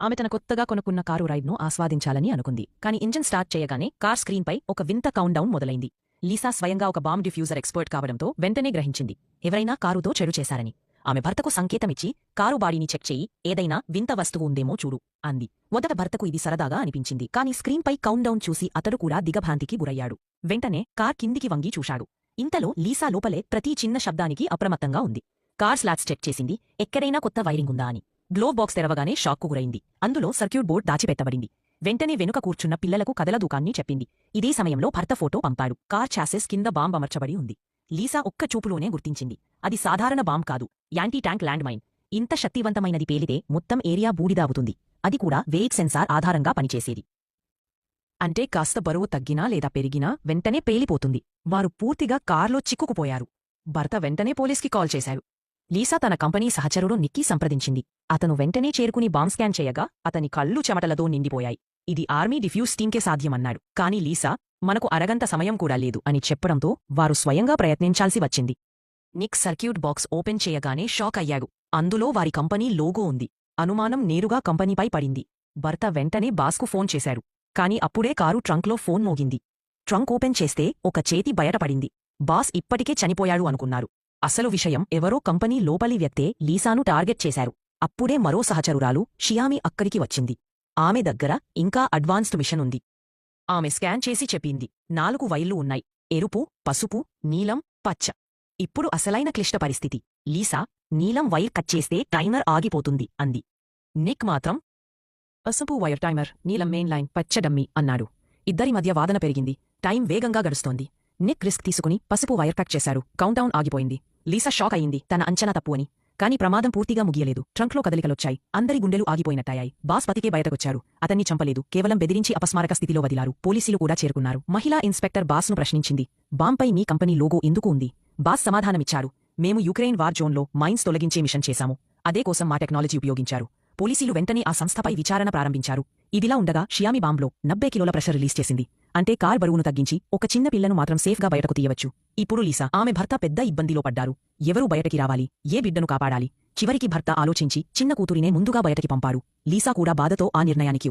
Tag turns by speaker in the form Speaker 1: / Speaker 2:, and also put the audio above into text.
Speaker 1: ఆమె తన కొత్తగా కొనుక్కున్న కారు రైడ్ను ఆస్వాదించాలని అనుకుంది. కానీ ఇంజిన్ స్టార్ట్ చేయగానే కార్ స్క్రీన్పై ఒక వింత కౌంట్డౌన్ మొదలైంది. లీసా స్వయంగా ఒక బాంబ్ డిఫ్యూజర్ ఎక్స్పర్ట్ కావడంతో వెంటనే గ్రహించింది. ఎవరైనా కారుతో చెడు చేశారని. ఆమె భర్తకు సంకేతమిచ్చి కారు బాడీని చెక్ చేయి ఏదైనా వింత వస్తువు ఉందేమో చూడు అంది. మొదట భర్తకు ఇది సరదాగా అనిపించింది కానీ స్క్రీన్పై కౌంట్డౌన్ చూసి అతడు కూడా దిగభ్రాంతికి గురయ్యాడు. వెంటనే కార్ కిందికి వంగి చూశాడు. ఇంతలో లీసా లోపలే ప్రతి చిన్న శబ్దానికి అప్రమత్తంగా ఉంది. కార్ స్లాట్స్ చెక్ చేసింది ఎక్కడైనా కొత్త వైరింగ్ ఉందా? అని. గ్లోవ్ బాక్స్ తెరవగానే షాక్కు గురైంది. అందులో సర్క్యూట్ బోర్డ్ దాచిపెట్టబడింది. వెంటనే వెనుక కూర్చున్న పిల్లలకు కదల దూకాన్ని చెప్పింది. ఇదే సమయంలో భర్త ఫోటో పంపాడు. కార్ చాసెస్ కింద బాంబ్ అమర్చబడి ఉంది. లీసా ఒక్క చూపులోనే గుర్తించింది. అది సాధారణ బాంబ్ కాదు. యాంటీ ట్యాంక్ ల్యాండ్ మైన్ ఇంత శక్తివంతమైనది పేలితే మొత్తం ఏరియా బూడిదావుతుంది అది కూడా వెయిట్ సెన్సార్ ఆధారంగా పనిచేసేది. అంటే కాస్త బరువు తగ్గినా లేదా పెరిగినా వెంటనే పేలిపోతుంది. వారు పూర్తిగా కార్లో చిక్కుకుపోయారు. భర్త వెంటనే పోలీస్కి కాల్ చేశారు. లీసా తన కంపెనీ సహచరుడు నిక్కీ సంప్రదించింది. అతను వెంటనే చేరుకుని బాంబ్ స్కాన్ చేయగా అతని కళ్ళు చెమటలతో నిండిపోయాయి. ఇది ఆర్మీ డిఫ్యూజ్ టీంకే సాధ్యమన్నాడు. కాని లీసా మనకు అరగంట సమయం కూడా లేదు అని చెప్పడంతో వారు స్వయంగా ప్రయత్నించాల్సి వచ్చింది. నిక్ సర్క్యూట్ బాక్స్ ఓపెన్ చేయగానే షాక్ అయ్యాడు. అందులో వారి కంపెనీ లోగో ఉంది. అనుమానం నేరుగా కంపెనీపై పడింది. భర్త వెంటనే బాస్కు ఫోన్ చేశారు. కాని అప్పుడే కారు ట్రంక్లో ఫోన్ మోగింది. ట్రంక్ ఓపెన్ చేస్తే ఒక చేతి బయటపడింది. బాస్ ఇప్పటికే చనిపోయాడు అనుకున్నారు. అసలు విషయం ఎవరో కంపెనీ లోపలి వ్యక్తే లీసాను టార్గెట్ చేశారు. అప్పుడే మరో సహచరురాలు షియామి అక్కడికి వచ్చింది. ఆమె దగ్గర ఇంకా అడ్వాన్స్డ్ మిషన్ ఉంది. ఆమె స్కాన్ చేసి చెప్పింది. నాలుగు వైర్లు ఉన్నాయి. ఎరుపు పసుపు నీలం పచ్చ. ఇప్పుడు అసలైన క్లిష్ట పరిస్థితి. లీసా నీలం వైర్ కట్ చేస్తే టైమర్ ఆగిపోతుంది అంది. నిక్ మాత్రం పసుపు వైర్ టైమర్ నీలం మెయిన్ లైన్ పచ్చడమ్మి అన్నాడు. ఇద్దరి మధ్య వాదన పెరిగింది. టైం వేగంగా గడుస్తోంది. నిక్ రిస్క్ తీసుకుని పసుపు వైర్ కట్ చేశారు. కౌంటౌన్ ఆగిపోయింది. లీసా షాక్ అయింది. తన అంచనా తప్పు అని. కానీ ప్రమాదం పూర్తిగా ముగియలేదు. ట్రంక్లో కదలికలొచ్చాయి. అందరి గుండెలు ఆగిపోయినట్టాయాయి బాస్ బతికే బయటకొచ్చారు అతన్ని చంపలేదు. కేవలం బెదిరించి అపస్మారక స్థితిలో వదిలారు. పోలీసులు కూడా చేరుకున్నారు. మహిళా ఇన్స్పెక్టర్ బాస్ను ప్రశ్నించింది. బాంపై మీ కంపెనీ లోగో ఎందుకు ఉంది? బాస్ సమాధానమిచ్చాడు. మేము యుక్రెయిన్ వార్ జోన్లో మైన్స్ తొలగించే మిషన్ చేశాము. అదే కోసం మా టెక్నాలజీ ఉపయోగించారు. పోలీసులు వెంటనే ఆ సంస్థపై విచారణ ప్రారంభించారు. ఇదిలా ఉండగా షియామి బాంబ్లో నబ్బే కిలోల ప్రెషర్ రిలీజ్ చేసింది. అంటే కార్ బరువును తగ్గించి ఒక చిన్న పిల్లను మాత్రం సేఫ్గా బయటకు తీయవచ్చు. ఇప్పుడు లీసా ఆమె భర్త పెద్ద ఇబ్బందిలో పడ్డారు. ఎవరూ బయటకి రావాలి? ఏ బిడ్డను కాపాడాలి? చివరికి భర్త ఆలోచించి చిన్న కూతురినే ముందుగా బయటకి పంపారు. లీసా కూడా బాధతో ఆ నిర్ణయానికి